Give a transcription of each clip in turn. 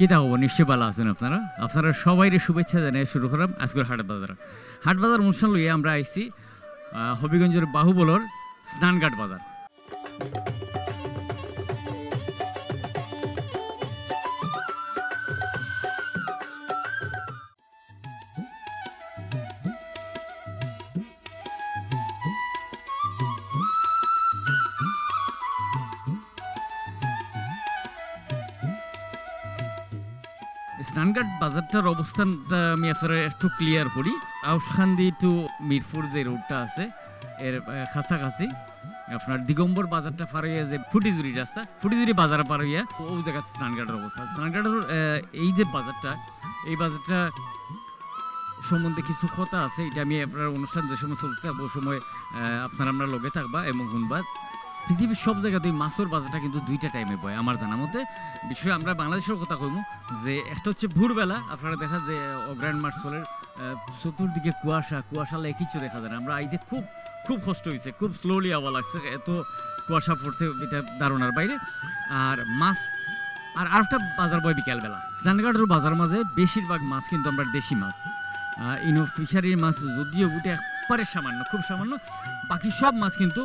কিতা হব নিশ্চয় ভালো আছেন আপনারা? আপনারা সবাইরে শুভেচ্ছা জানিয়ে শুরু করলাম আজকের হাট বাজার। হাট বাজার অনুষ্ঠান লইয়ে আমরা আইছি হবিগঞ্জের বাহুবলর স্নানঘাট বাজার। স্নানঘাট বাজারটার অবস্থানটা আমি আপনারা একটু ক্লিয়ার করি। আউসখান্দি টু মিরপুর যে রোডটা আছে, এর কাছাকাছি। আপনার দিগম্বর বাজারটা পার হইয়া যে ফুটিজুরি রাস্তা ফুটিজুরি বাজার পার হইয়া ও জায়গা স্নানঘাটের অবস্থা। স্নানঘাটের এই যে বাজারটা, এই বাজারটা সম্বন্ধে কিছু কথা আছে, এটা আমি আপনার অনুষ্ঠান যে সময় চলতে থাকব সময় আপনারা আমরা লগে থাকবা এবং শুনবা। পৃথিবীর সব জায়গাতেই মাছের বাজারটা কিন্তু দুইটা টাইমে বয়। আমার জানা মতে করে আমরা বাংলাদেশের কথা কইব যে একটা হচ্ছে ভোরবেলা, আপনারা দেখা যে অগ্রায়ণ মাস চলে চতুর্দিকে কুয়াশা কুয়াশা লাগে কিছু দেখা যায় না। আমরা আইতে খুব খুব কষ্ট হয়েছে খুব স্লোলি আওয়া লাগছে, এত কুয়াশা পড়ছে, এটা ধারণার বাইরে। আর মাছ, আর আরেকটা বাজার বয় বিকালবেলা। স্নানঘাটের বাজার মাঝে বেশিরভাগ মাছ কিন্তু আমরা দেশি মাছ। ইনো ফিশারির মাছ যদিও উঠে একবারে সামান্য খুব সামান্য। বাকি সব মাছ কিন্তু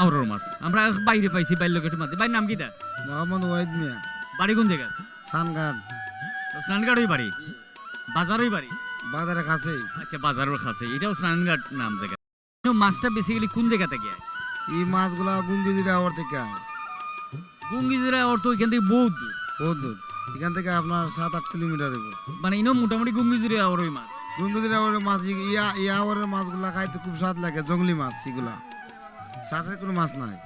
আউরর মাছ। আমরা বাইরে পাইছি বাইর লোকের মাছ বাইর নাম কি দা মোহাম্মদ ওয়াহিদ মিয়া। বাড়ি কোন জায়গা সানগান স্নানঘাটই বাড়ি? বাজারই বাড়ি? বাজারের কাছেই। আচ্ছা বাজারের কাছে এটাও স্নানঘাট নাম জায়গা। মাছটা বেসিক্যালি কোন জায়গা থেকে? এই মাছগুলা গুঙ্গি দিলে আবার থেকে। গুঙ্গিজরা ওর তো এখান থেকে বহুত দূর বহুত দূর এখান থেকে আপনার সাত আট কিলোমিটার মানে ইনো মোটামুটি গুঙ্গিজুরে আর ওই মাছ। দিলে মাছ ইয়া ইয়া আওয়ারের মাছগুলা খাইতে খুব স্বাদ লাগে জঙ্গলি মাছ এগুলা। শ্বাসের কোনো মাছ নাই।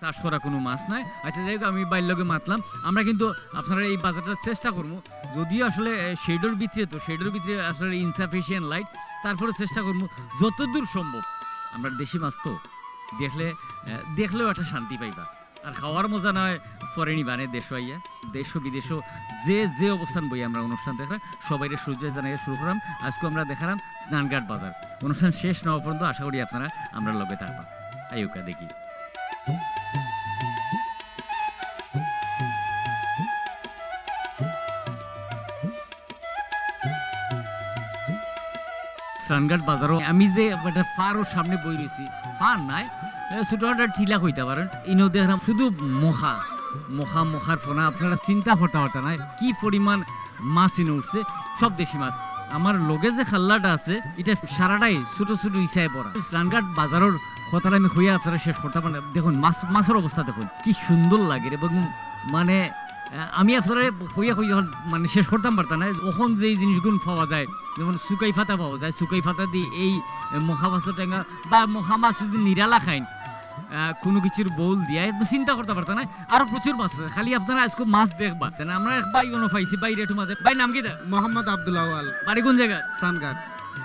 চাষ করা কোনো মাছ নাই। আচ্ছা যাই আমি বাইর মাতলাম। আমরা কিন্তু আপনারা এই বাজারটা চেষ্টা করব। যদিও আসলে শেডের ভিতরে তো, শেডের ভিতরে আসলে ইনসাফিসিয়েন্ট লাইট তারপরে চেষ্টা করব যতদূর সম্ভব। আমরা দেশি মাছ তো, দেখলে দেখলেও একটা শান্তি পাইবা। আর খাওয়ার মজা নয় ফরেনি বানে দেশ আইয়া দেশ বিদেশ যে যে অবস্থান বই আমরা অনুষ্ঠান দেখলাম সবাই সূর্য জানাই শুরু করলাম আজকে আমরা দেখালাম স্নানঘাট বাজার। অনুষ্ঠান শেষ না পর্যন্ত আশা করি আপনারা আমরা লবে থাকবা। আইউকা দেখি। স্নানঘাট বাজারও। আমি যে একটা ফারও সামনে বই রয়েছি ফার নাই এ, ছোট একটা টিলা কইতে পারেন ইনো দেখলাম শুধু মখা মখা মখার ফোনা আপনারা চিন্তা ফটা পারতেন নাই কি পরিমাণ মাছ ইনো উঠছে সব দেশি মাছ। আমার লগে যে খাল্লাটা আছে এটা সারাটাই ছোট ছোট ইসায় পড়া স্নানঘাট বাজারের কথাটা আমি হইয়া আপনারা শেষ করতে পারেন। দেখুন মাছ মাছের অবস্থা দেখুন কি সুন্দর লাগে এবং মানে আমি আপনারা হইয়া হইয়া মানে শেষ করতাম পারতাম না ওখন যে জিনিসগুলো পাওয়া যায় যেমন সুকাই ফাতা পাওয়া যায় সুকাই ফাতা দিয়ে এই মহা মাছের টেঙ্গা বা মহা মাছ যদি নিরালা খাইন কোনো কিছুর বোল দিয়া চিন্তা করতে পারতাম না আরও প্রচুর মাছ আছে। খালি আপনারা আজকে মাছ দেখবা আমরা বাই কোনো পাইছি বাইরে একটু মাঝে ভাই নাম কি মোহাম্মদ আব্দুল আওয়াল বাড়ি কোন জায়গা? সানঘাট।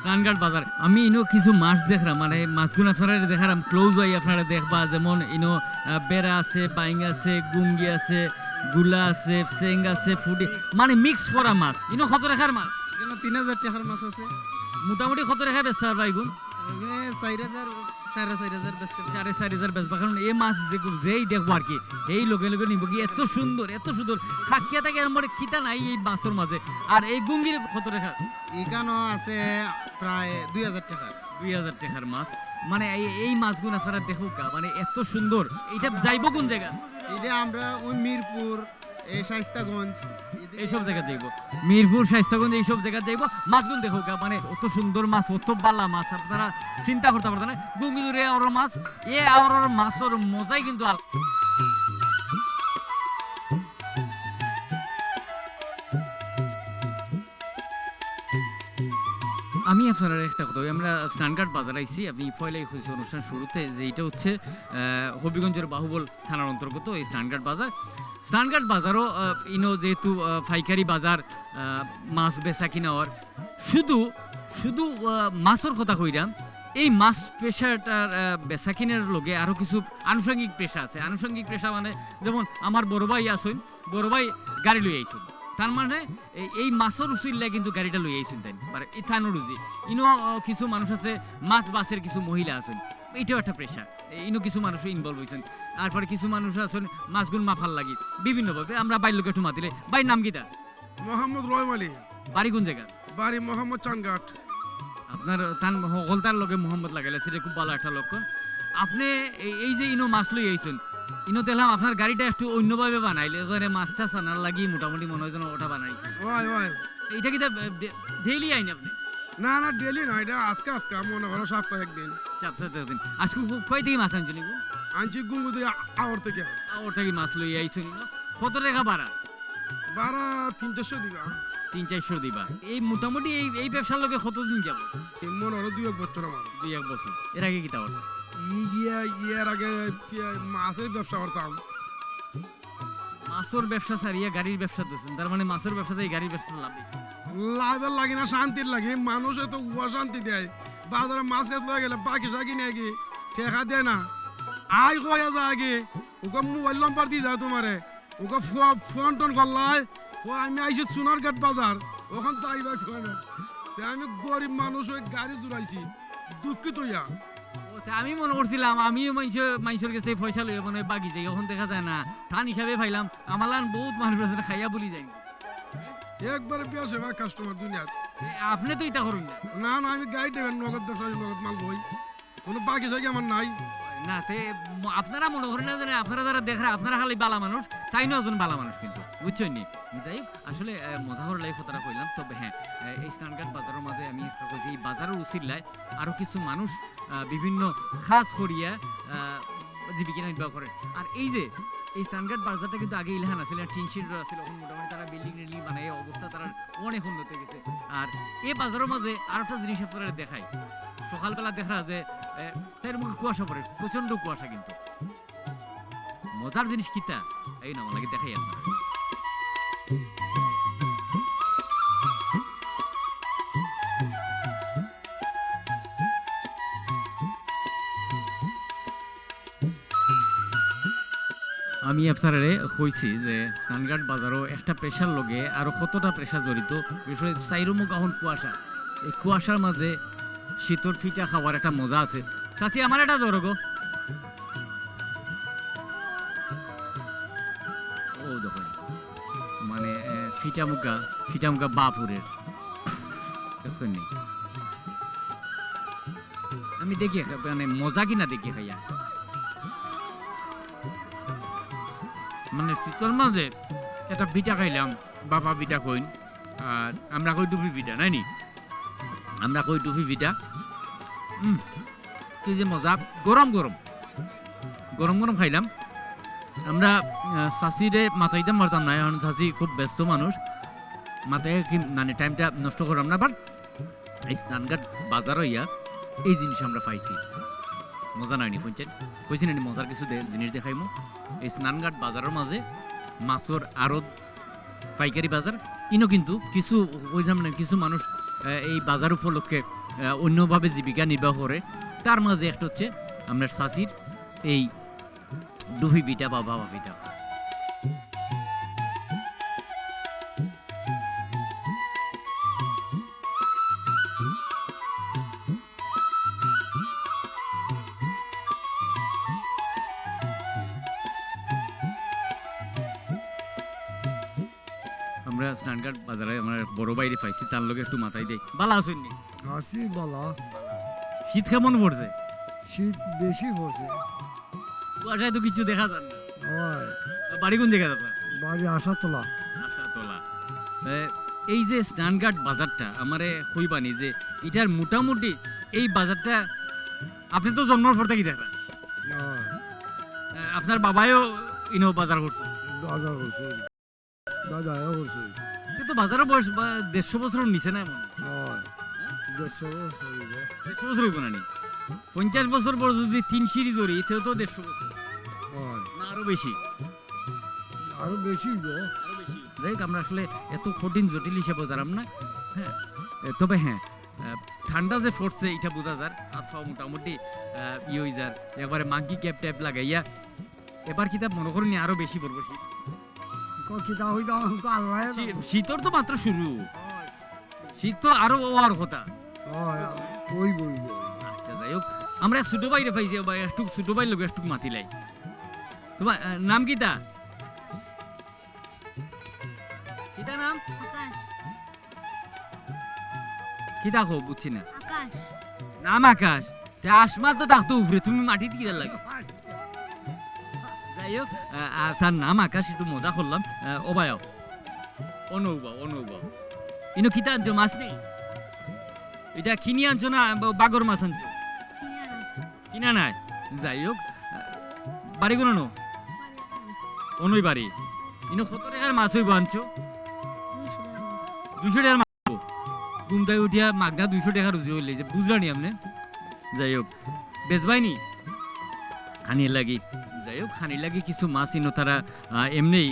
রানঘাট বাজার। আমি ইনো কিছু মাছ দেখলাম মানে মাছগুলো আপনারা দেখালাম ক্লোজ হয়ে আপনারা দেখবা যেমন ইনো বেড়া আছে বাইং আছে গুঙ্গি আছে গুলা আছে সেং আছে ফুডি মানে মিক্স করা মাছ। ইনো কত রেখার মাছ? এখানে তিন হাজার টাকার মাছ আছে। মোটামুটি কত রেখা বেচতে পারবা এগুন চার হাজার সাড়ে চার হাজার বেচতে। সাড়ে চার হাজার বেচবা। কারণ এই মাছ যে যেই দেখব আর কি এই লোকে লোকে নিব কি এত সুন্দর এত সুন্দর খাকিয়া থাকে এর মধ্যে খিতা নাই এই মাছের মাঝে আর এই গুঙ্গির কত রেখা এখানেও আছে প্রায় দুই হাজার টাকার দুই হাজার টাকার মাছ। মানে এই- এই মাছগুলো আপনারা দেখো মানে এত সুন্দর এটা যাইবো কোন জায়গা এটা আমরা ওই মিরপুর এই শাইস্তাগঞ্জ এইসব জায়গা যাইবো মিরপুর, স্বাস্থ্যগঞ্জ, এইসব জায়গা যাইবো মাছগুলো দেখো মানে অত সুন্দর মাছ, অত বালা মাছ, আপনারা চিন্তা করতে পারতেন না। গুঙ্গিজুরে আর মাছ, এ আর মাছের মজাই কিন্তু আলাদা। আপনার একটা কথা আমরা স্নানঘাট বাজার আইছি আপনি পয়লাই হয়েছে অনুষ্ঠান শুরুতে যে এটা হচ্ছে হবিগঞ্জের বাহুবল থানার অন্তর্গত এই স্নানঘাট বাজার। স্নানঘাট বাজারও ইনো যেহেতু আহ, পাইকারি বাজার মাছ বেচা কিনার শুধু শুধু মাছের কথা কইরাম এই মাছ পেশাটার বেচা কিনার লগে আরও কিছু আনুষঙ্গিক পেশা আছে। আনুষঙ্গিক পেশা মানে যেমন আমার বড় ভাই আসুন বড় ভাই গাড়ি লই আইসুন তার মানে এই- মাছের উচিল্লা কিন্তু গাড়িটা লই আইসুন তাই মানে ইথানো রুজি ইনো কিছু মানুষ আছে মাছ বাসের কিছু মহিলা আছেন। এটাও একটা প্রেশার ইনো কিছু মানুষ ইনভলভ হয়েছেন তারপরে কিছু মানুষ আছেন মাছগুন মাফার লাগি। বিভিন্নভাবে আমরা বাইর লোকে একটু মাতিলে বাইর নাম তার মোহাম্মদ রহিম আলী। বাড়ি কোন জায়গা বাড়ি মোহাম্মদ চানঘাট আপনার তার হলতার লগে মোহাম্মদ লাগাইলে সেটা খুব ভালো একটা লক্ষণ আপনি এই- এই যে ইনো মাছ লই আইছেন ইনো তেলাম আপনার গাড়িটা একটু অন্যভাবে বানাইলে এবারে মাছটা সানার লাগি মোটামুটি মনে হয় যেন ওটা বানাই। এটা কি ডেইলি আইন আপনি? না না ডেলি না এটা আজকে আজকে মনে করো সপ্তাহে একদিন। সপ্তাহে দিন আজকে কয় থেকে মাছ আনছেন এগুলো? আনছি গুঙ্গু দিয়ে আওয়ার থেকে। ওর থেকে মাছ লই আইছেন ইনো কত টাকা ভাড়া? বারা তিন চারশো দিবা। তিন চারশো দিবা। এই মোটামুটি এই এই ব্যবসার লোকে কতদিন যাব? মনে হলো দুই এক বছর আমার। দুই এক বছর। এর আগে কি তা ওটা ই আগে মাছের ব্যবসা করতাম। মাছের ব্যবসা ছাড়িয়া গাড়ির ব্যবসা দিচ্ছেন তার মানে মাছের ব্যবসাতে গাড়ির ব্যবসা লাভ লাভের লাগে না শান্তির লাগে। মানুষে তো অশান্তি দেয়। বাজারে মাছ কাছ লয়ে গেলে বাকি সাকি নিয়ে গিয়ে ঠেকা দেয় না। আই কয়া যায় আগে ওকে মোবাইল নাম্বার দিয়ে যায় তোমারে। ওকে ফোন টোন করলাই ও আমি আইছি সোনারঘাট বাজার। ওখান না আমি গরিব মানুষ ওই গাড়ি জুড়াইছি। দুঃখিত ইয়া। আমি মনে করছিলাম আমিও মানুষের মানুষের কাছে পয়সা লইয়া মনে বাকি বাগি যাই এখন দেখা যায় না। ধান হিসাবে পাইলাম আমার লান বহুত মানুষ আছে খাইয়া বলি যাই একবারে বিয়া সেবা কাস্টমার দুনিয়াত। আপনি তো এটা করুন না। না আমি গাড়ি দেবেন নগদ ব্যবসা নগদ মাল বই। কোনো বাকি যাই আমার নাই। না, তে আপনারা মনে করেন না আপনারা যারা দেখেন আপনারা খালি বালা মানুষ, তাই একজন বালা মানুষ কিন্তু, বুঝছেন নি? যাই আসলে মজাহর লাইফ কথাটা কইলাম, তবে হ্যাঁ এই স্নানঘাট বাজারের মাঝে আমি একটা কইছি, এই বাজারের উচিল্লায় আরও কিছু মানুষ বিভিন্ন খাস করিয়া জীবিকা নির্বাহ করে আর এই যে এই স্ট্যান্ডার্ড বাজারটা কিন্তু আগে ইলহান আছিল টিন শিট আছিল। এখন মোটামুটি তারা বিল্ডিং টিল্ডিং বানাই অবস্থা তারা অনেক উন্নত হয়ে গেছে আর এই বাজারের মাঝে আর একটা জিনিস আপনারা দেখায় সকালবেলা দেখা যে চার মুখে কুয়াশা পড়ে প্রচণ্ড কুয়াশা কিন্তু। মজার জিনিস কিতা এই না আমাকে দেখাই আপনারা। আমি আপনারে কইছি যে সানঘাট বাজারও একটা প্রেশার লগে আরও কতটা প্রেশার জড়িত বিশেষ করে চাইরুমুখ কুয়াশা। এই কুয়াশার মাঝে শীতর ফিটা খাওয়ার একটা মজা আছে। চাচি আমার এটা ধরো গো। ও দেখো মানে এ, ফিটা মুগা ফিটা মুগা বাপুরের আমি দেখি মানে মজা কিনা দেখি খাইয়া মানে শীতর মাঝে একটা পিঠা খাইলাম বাবা পিঠা কইন আর আমরা কই ডুবি পিঠা নাই নি? আমরা কই ডুবি উম, কি যে মজা গরম গরম। গরম গরম খাইলাম। আমরা চাষিরে মাথাইতে মারতাম না এখন চাষি খুব ব্যস্ত মানুষ মাথায় কি মানে টাইমটা নষ্ট করলাম না বাট এই স্নানঘাট বাজার হইয়া এই জিনিস আমরা পাইছি। মজা নাইনি শুনছেন? কইছি নানি মজার কিছু জিনিস দেখাইমু এই স্নানঘাট বাজারের মাঝে মাছর আড়ত পাইকারি বাজার। ইনো কিন্তু কিছু কিছু মানুষ এই বাজার উপলক্ষে অন্যভাবে জীবিকা নির্বাহ করে। তার মাঝে একটা হচ্ছে আপনার চাষির এই ডুহি পিঠা বা বাবা পিঠা। স্নানঘাট বাজারে আমার বড় বাইরে পাইছি তার লোকে একটু মাথায় দেই ভালো আছেন নি? বলা। শীত কেমন পড়ছে শীত বেশি পড়ছে কুয়াশায় তো কিছু দেখা যান না। বাড়ি কোন জায়গায় আপনার বাড়ি আসা তোলা আশাতলা এই যে স্নানঘাট বাজারটা আমারে কইবানি যে এটার মোটামুটি এই বাজারটা আপনি তো জন্মের পর থেকে দেখবেন আপনার বাবাও ইনো বাজার করছে দাদা করছে করছে কিন্তু বাজারের বয়স দেড়শো বছর নিচে না মনে হয়। হয়। দেড়শো বছর হইব। দেড়শো বছর হইব না নি? পঞ্চাশ বছর পর যদি তিন সিঁড়ি ধরি তো দেড়শো বছর। না আরও বেশি। আরও বেশি আমরা আসলে এত কঠিন জটিল হিসেবে জানাম না। হ্যাঁ তবে হ্যাঁ ঠান্ডা যে পড়ছে এটা বোঝা যার। আবহাওয়া মোটামুটি ইয়ে হয়ে যার। একবারে মাঙ্কি ক্যাপ ট্যাপ লাগাইয়া এবার কিতাব মনে করেনি আরও বেশি পড়ব শীত। কিতা হইতা আল্লাহ শীতর তো মাত্র শুরু। শীত তো আরও হওয়ার কথা। ওই বই আচ্ছা যাই হোক আমরা ছোট বাইরে পাইছি বা একটু ছোট বাইর লোক একটু মাতিলাই তোমার নাম কিতা? কিতা নাম? আকাশ। কিতা খো বুঝছি না। আকাশ। নাম আকাশ। তা আসমান তো থাকতো উপরে তুমি মাটিতে কিতা লাগে? হোক আর তার নাম আকাশ একটু মজা করলাম। আহ, অবায় অনুভব অনুভব। ইনো কিতা আনছো মাছ নেই এটা কিনি আনছো না বাগর মাছ আনছো? কিনা নাই। যাই হোক বাড়ি কোনো নো? অনুই বাড়ি। ইনো কত টাকার মাছ হইব আনছো? দুইশো টাকার মাছ হইব। উঠিয়া মাগনা দুইশো টাকা রুজি হইলে যে বুঝলানি আপনি। যাই হোক বেচবাইনি? খানির লাগি। যাই হোক খানির লাগি কিছু মাছ ইনো তারা এমনি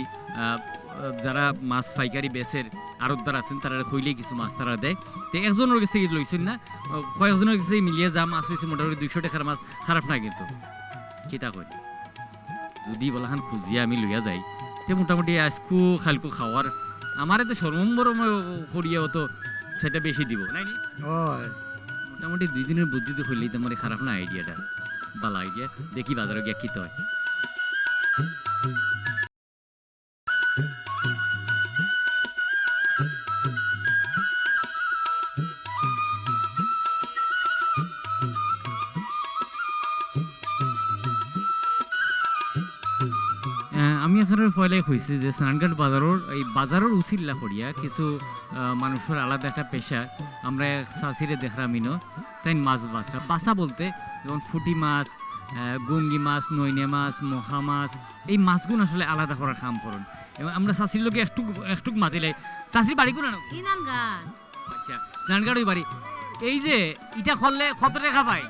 যারা মাছ পাইকারি বেচের আরতদার আছেন তারা কইলেই কিছু মাছ তারা দেয়। তো একজনের কাছ থেকে লইছেন না কয়েকজনের কাছ থেকে মিলিয়ে যা মাছ হয়েছে মোটামুটি দুইশো টাকার মাছ খারাপ না কিন্তু। কিতা কই যদি বলাখান খুঁজিয়া আমি লইয়া যাই তে মোটামুটি আজকু খালকু খাওয়ার আমার তো সর্বম্বর করিয়া তো সেটা বেশি দিব নাই মোটামুটি দুই দিনের বুদ্ধি তো হইলেই তোমার খারাপ না আইডিয়াটা বালা আইডিয়া দেখি বাজারে গিয়া কিতে হয় আহ, আমি এখানে পয়লে কইছি যে স্নানঘাট বাজারের এই বাজারের উচিল্লা করিয়া কিছু মানুষের আলাদা একটা পেশা আমরা সাসিরে দেখলাম তাই মাছ বাসা বাসা বলতে যেমন ফুটি মাছ গুঙ্গি মাছ নইনে মাছ মহা মাছ এই মাছগুলো আসলে আলাদা করার কাম করুন। এবং আমরা চাষির লোকে একটু একটু মাতিলাই চাষির বাড়ি কোন আচ্ছা ওই বাড়ি। এই যে ইটা করলে কত টাকা পায়?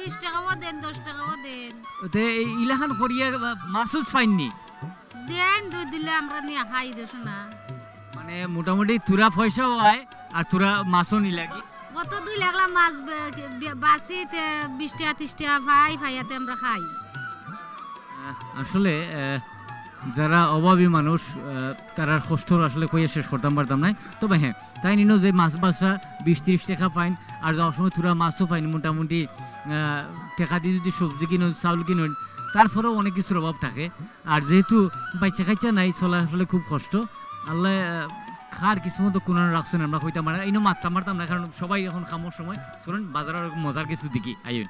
বিশ টাকাও দেন দশ টাকাও দেন। তে এই ইলাখান করিয়া মাছুজ পাইননি? দেন দুই দিলে আমরা নিয়ে খাই রে শোনা। মানে মোটামুটি তুরা পয়সাও হয় আর তুরা মাছও নি লাগে কত দুই লাগলা মাছ আমরা খাই। আসলে যারা অভাবী মানুষ তারা কষ্ট আসলে কইয়া শেষ করতাম, পারতাম না তবে হ্যাঁ তাই নিনো যে মাছ বাসা বিশ, তিরিশ টাকা পাইন আর যাওয়ার সময় তুরা মাছও পাইন মোটামুটি টাকা দিয়ে যদি সবজি কিনুন চাউল কিনুন তারপরেও অনেক কিছুর অভাব থাকে। আর যেহেতু বাচ্চা কাচ্চা নাই, চলা আসলে খুব কষ্ট। আল্লাহ খার কিছু মতো কোনো রাখছেন আমরা কইতাম পারি ইনো মারতাম মারতাম না কারণ সবাই এখন খামোর সময়। চলুন বাজারের মজার কিছু দেখি আইন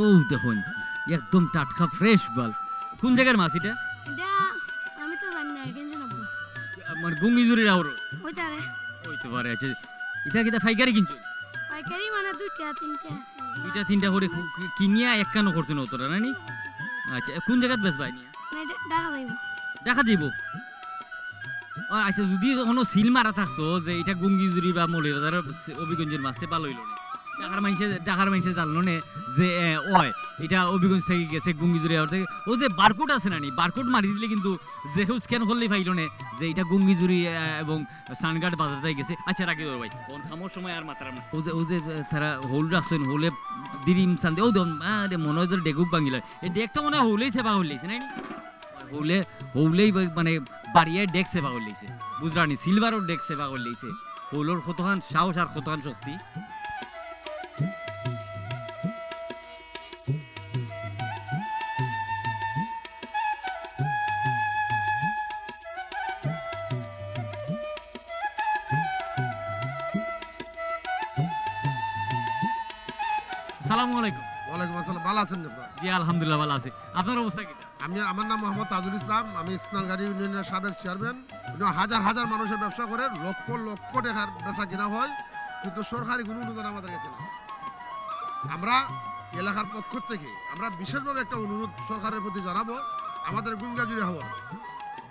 ও দেখুন একদম টাটকা ফ্রেশ বল। কোন জায়গার মাছ এটা? আমি তো জানি না কেন জানাব আমার গুঙ্গিজুরির আওর ওই তারে হইতে পারে আছে। এটা কিটা ফাইকারি কিনছো? পাইকারি মানে দুইটা তিনটা। দুইটা তিনটা করে কিনিয়া এক কানো করছ না তোরা নানি? আচ্ছা কোন জায়গাত ডাকা যাইব। দেখা দিব আচ্ছা যদি কোনো সিল মারা থাকতো যে এটা গুঙ্গিজুরি বা মৌলিবাজারের অভিগঞ্জের মাছতে পালইল না। মানুষে মানুষে জানলো না যে ওয় এটা অভিগঞ্জ থেকে গেছে গুঙ্গিজুরি থেকে। ও যে বারকোড আছে না নি? বারকোড মারি দিলে কিন্তু যে কেউ স্ক্যান করলেই পাইলো না? যে এটা গুঙ্গিজুরি এবং সানঘাট বাজার থেকে গেছে। আচ্ছা রাখি দেবো ভাই। কোন খামোর সময় আর মাত্রা না ও যে ও যে তারা হোল রাখছেন হোলে দিরিম সান্দে ও দম আরে মনে হয় ভাঙিল। এই ডেকটা মনে হয় হোলেই সেবা হইলেছে নাই হৌলে হৌলেই মানে বাড়িয়ে ডেক সেবা করলেইছে বুঝলানি সিলভারও ডেক সেবা করলেইছে হৌলোর কতখান সাহস আর কতখান শক্তি? আলহামদুলিল্লাহ ভালো আছে। আপনার অবস্থা কি? আমি আমার নাম মোহাম্মদ তাজুল ইসলাম। আমি স্নানগাড়ি ইউনিয়নের সাবেক চেয়ারম্যান। হাজার হাজার মানুষের ব্যবসা করে লক্ষ লক্ষ টাকার বেচা কিনা হয়। কিন্তু সরকারি কোনো অনুদান আমাদের কাছে না আমরা এলাকার পক্ষ থেকে আমরা বিশেষভাবে একটা অনুরোধ সরকারের প্রতি জানাব আমাদের গুঙ্গাজুরি হওয়ার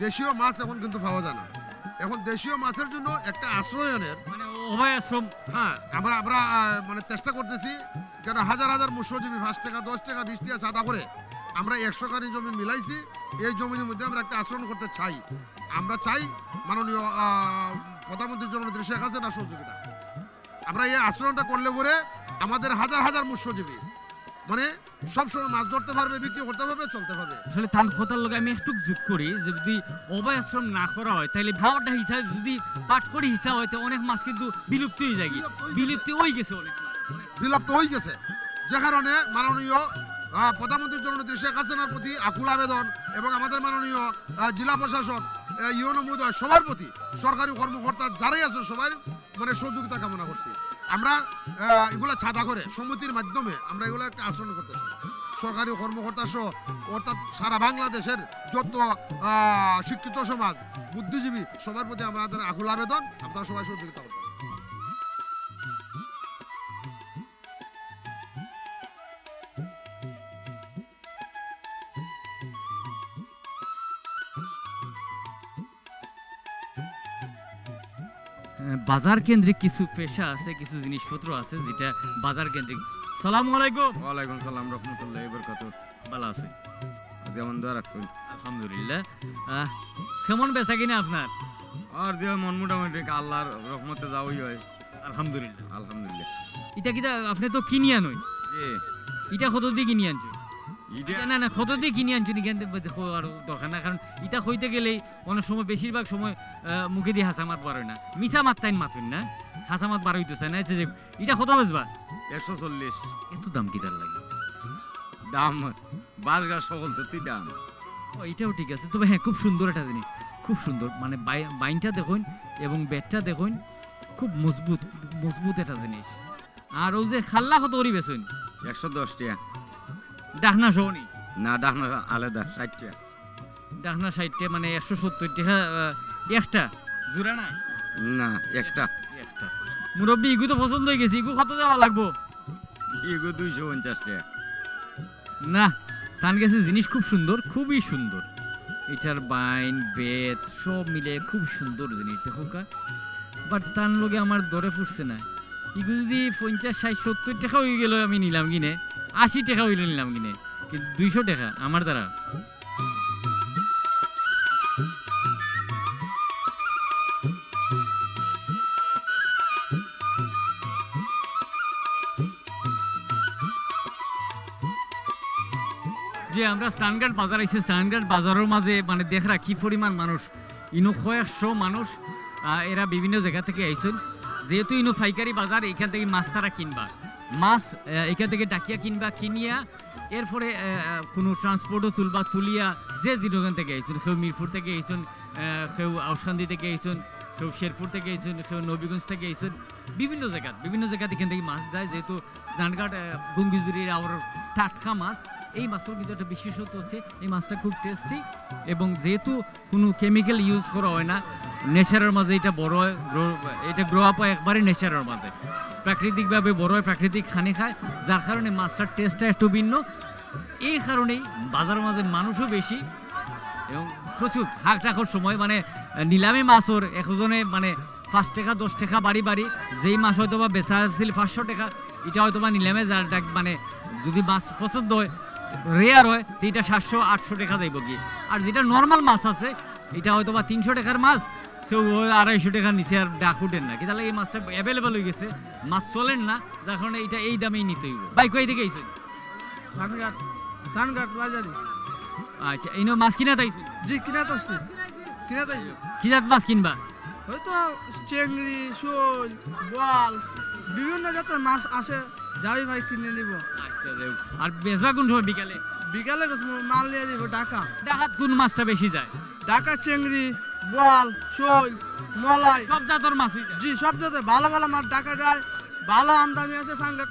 দেশীয় মাছ এখন কিন্তু পাওয়া যায় না। এখন দেশীয় মাছের জন্য একটা আশ্রয়নের অভয় আশ্রম হ্যাঁ আমরা আমরা মানে চেষ্টা করতেছি কেন হাজার হাজার মৎস্যজীবী পাঁচ টাকা, দশ টাকা, বিশ টাকা চাঁদা করে আমরা একশো কানি জমি মিলাইছি, এই জমির মধ্যে আমরা একটা আচরণ করতে চাই। আমরা চাই মাননীয় প্রধানমন্ত্রী জননেত্রী শেখ হাসিনা সহযোগিতা। আমরা এই আচরণটা করলে পরে আমাদের হাজার হাজার মৎস্যজীবী মানে সবসময় মাছ ধরতে পারবে বিক্রি করতে পারবে চলতে পারবে। আসলে তার কথার লগে আমি একটু যোগ করি যে যদি অভয় আশ্রম না করা হয় তাহলে ভাবটা হিসাবে যদি পাঠ করে হিসাব হয় অনেক মাছ কিন্তু বিলুপ্তি হয়ে যায় বিলুপ্তি হয়ে গেছে অনেক বিলুপ্ত হয়ে গেছে। যে কারণে মাননীয় প্রধানমন্ত্রী জননেত্রী শেখ হাসিনার প্রতি আকুল আবেদন এবং আমাদের মাননীয় জেলা প্রশাসক ইউনো মহোদয় সবার প্রতি সরকারি কর্মকর্তা যারাই আছে সবার মানে সহযোগিতা কামনা করছি। আমরা এগুলা ছাদা করে, সমিতির মাধ্যমে আমরা এগুলো একটা আচরণ করতেছি সরকারি কর্মকর্তা সহ, অর্থাৎ সারা বাংলাদেশের যত শিক্ষিত সমাজ, বুদ্ধিজীবী, সবার প্রতি আমাদের আকুল আবেদন। আপনারা সবাই সহযোগিতা করতে বাজার কেন্দ্রিক কিছু পেশা আছে কিছু জিনিসপত্র আছে যেটা বাজার কেন্দ্রিক। সালাম আলাইকুম। ওয়ালাইকুম সালাম রহমতুল্লাহ বরকত ভালো আছে যেমন দোয়া রাখছেন আলহামদুলিল্লাহ। কেমন বেচা কিনা আপনার? আর যে মন মোটামুটি আল্লাহর রহমতে যাওয়াই হয়। আলহামদুলিল্লাহ। আলহামদুলিল্লাহ। ইটা কিটা আপনি তো কিনি আনই যে ইটা কত দিয়ে কিনি আনছো ইটা ইটা না না কত দিয়ে কিনি আনছো আর দরকার না কারণ ইটা হইতে গেলেই অনেক সময় বেশিরভাগ সময় মুখে দিয়ে হাসা মাত বার না। মিছা মাত তাইন মাতুন না। হাসা মাত বার হইতেছে না যে ইটা কত বেচবা? একশো চল্লিশ। এত দাম কিটার লাগে? দাম বাসগা সকল তো তুই দাম। এটাও ঠিক আছে তবে হ্যাঁ খুব সুন্দর একটা জিনিস। খুব সুন্দর মানে বাই- বাইনটা দেখুন এবং বেডটা দেখুন খুব মজবুত মজবুত একটা জিনিস। আর ও যে খাল্লা কত করি বেছেন একশো দশ টাকা। ডাকনা সহনি না ডাহনা আলাদা ষাট টাকা ডাকনা সাইডটা মানে একশো সত্তর টাকা একটা। জোড়া নাই? না একটা। একটা। মুরব্বী ইগু তো পছন্দ হয়ে গেছে। ইগু কত দেওয়া লাগবো? এগো দুইশো পঞ্চাশ টাকা। না তান গেছে জিনিস খুব সুন্দর খুবই সুন্দর। এটার বাইন বেত সব মিলে খুব সুন্দর জিনিস দেখো বাট তার লগে আমার দরে ফুটছে না। ইগু যদি পঞ্চাশ ষাট সত্তর টাকা হয়ে গেল আমি নিলাম কিনে। আশি টাকা হইলে নিলাম কিনে। কিন্তু দুইশো টাকা, আমার দ্বারা। যে আমরা স্টানগার্ড বাজার আইছি স্টানগার্ড বাজারের মাঝে মানে দেখরা কি পরিমাণ মানুষ। ইনো কয়েকশো মানুষ এরা বিভিন্ন জায়গা থেকে আইছেন। যেহেতু ইনো পাইকারি বাজার এখান থেকে মাছ তারা কিনবা। মাছ এখান থেকে ডাকিয়া কিনবা, কিনিয়া, এরপরে কোনো ট্রান্সপোর্টও তুলবা, তুলিয়া যে যেখান থেকে আইসুন কেউ মিরপুর থেকে আইসুন কেউ আউসকান্দি থেকে আইসুন কেউ শেরপুর থেকে আইসুন কেউ নবীগঞ্জ থেকে আইসুন বিভিন্ন জায়গা বিভিন্ন জায়গা এখান থেকে মাছ যায়, যেহেতু স্নানঘাট গুঙ্গিজুরির আবার টাটকা মাছ এই মাছটার কিন্তু একটা বিশেষত্ব হচ্ছে এই মাছটা খুব টেস্টি এবং যেহেতু কোনো কেমিক্যাল ইউজ করা হয় না নেচারের মাঝে এটা বড় হয় এটা গ্রো আপ হয় একবারে নেচারের মাঝে প্রাকৃতিকভাবে বড় হয়, প্রাকৃতিক খানি খায়, যার কারণে মাছটার টেস্টটা একটু ভিন্ন। এই কারণেই বাজারের মাঝে মানুষও বেশি এবং প্রচুর হাক টাকার সময় মানে নিলামে মাছর একজনে মানে পাঁচ টাকা, দশ টাকা বাড়ি বাড়ি, যেই মাছ হয়তো বা বেচা ছিল পাঁচশো টাকা, এটা হয়তো বা নিলামে যার মানে যদি মাছ পছন্দ হয় রেয়ার হয় তো এটা সাতশো আটশো টাকা যাইব কি আর যেটা নর্মাল মাছ আছে এটা হয়তো বা তিনশো টাকার মাছ ওই আড়াইশো টাকার নিচে আর ডাক উঠেন না। কি তাহলে এই মাছটা অ্যাভেলেবেল হয়ে গেছে। মাছ চলেন না যার কারণে এটা এই দামেই নিতে হইব। বাইক কই দিকে আইছেন? আচ্ছা এই মাছ কিনা তাইছেন জি কিনা আসছি। কিনা তাই কি জাত মাছ কিনবা? হয়তো চেংড়ি শোল বোয়াল বিভিন্ন জাতের মাছ আসে। যাই ভাই কিনে নিব। আচ্ছা। আর বেচবা কোন সময়? বিকালে? বিকালে মাল নিয়ে দিব ঢাকা। কোন মাছটা বেশি যায়? ঢাকা চেংড়ি বোয়াল শোল মলাই। সব জাতর মাছই জি সব জাতের। ভালো ভালো মাছ ঢাকা যায় ভালো আমদানি আছে সানঘাট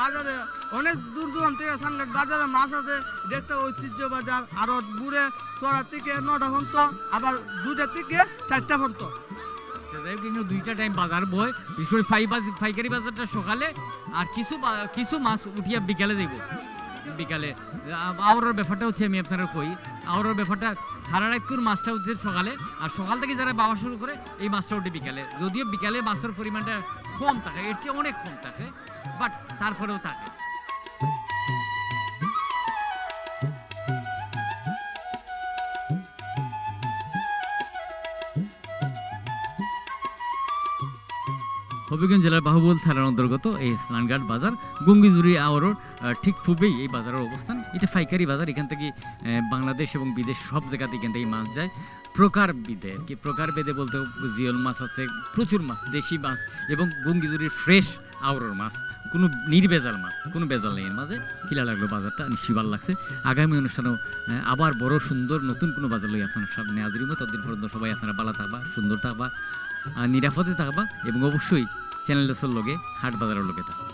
বাজারে। অনেক দূর দূরান্ত থেকে সানঘাট বাজারে মাছ আছে একটা ঐতিহ্য বাজার আর বুড়ে ছড়া থেকে নটা পর্যন্ত আবার দুটা থেকে চারটা পর্যন্ত। যাই কিন্তু দুইটা টাইম বাজার বয়। বিশেষ করে ফাই বাজ পাইকারি বাজারটা সকালে আর কিছু কিছু মাছ উঠিয়া বিকালে যাইব বিকালে। আ- ব্যাপারটা হচ্ছে আমি আপনার কই, আওরের ব্যাপারটা সারা রাতকুর মাছটা উঠছে সকালে, আর সকাল থেকে যারা বাবা শুরু করে, এই মাছটা উঠে বিকালে। যদিও বিকালে মাছের পরিমাণটা কম থাকে, এর চেয়ে অনেক কম থাকে বাট তারপরেও থাকে। হবিগঞ্জ জেলার বাহুবল থানার অন্তর্গত এই স্নানঘাট বাজার গঙ্গিজুরি আওয়ারোর ঠিক খুবই এই বাজারের অবস্থান। এটা পাইকারি বাজার, এখান থেকে বাংলাদেশ এবং বিদেশ সব জায়গাতে এখান থেকে মাছ যায়। প্রকার বিদে, আর কি প্রকার বেদে বলতে জিওল মাছ আছে, প্রচুর মাছ, দেশি মাছ এবং গঙ্গিজুরির ফ্রেশ আওরোর মাছ। কোনো নির্বেজাল মাছ, কোনো বেজাল নেই মাঝে। কিলা লাগল বাজারটা, নিশ্চয়ই ভালো লাগছে। আগামী অনুষ্ঠানেও আবার বড় সুন্দর নতুন কোনো বাজার লই আপনার সামনে হাজির ততদিন পর্যন্ত সবাই আপনারা ভালো থাকবা, সুন্দর থাকবা নিরাপদে থাকবা এবং অবশ্যই চ্যানেল লগে হাট বাজারের লগে থাকবা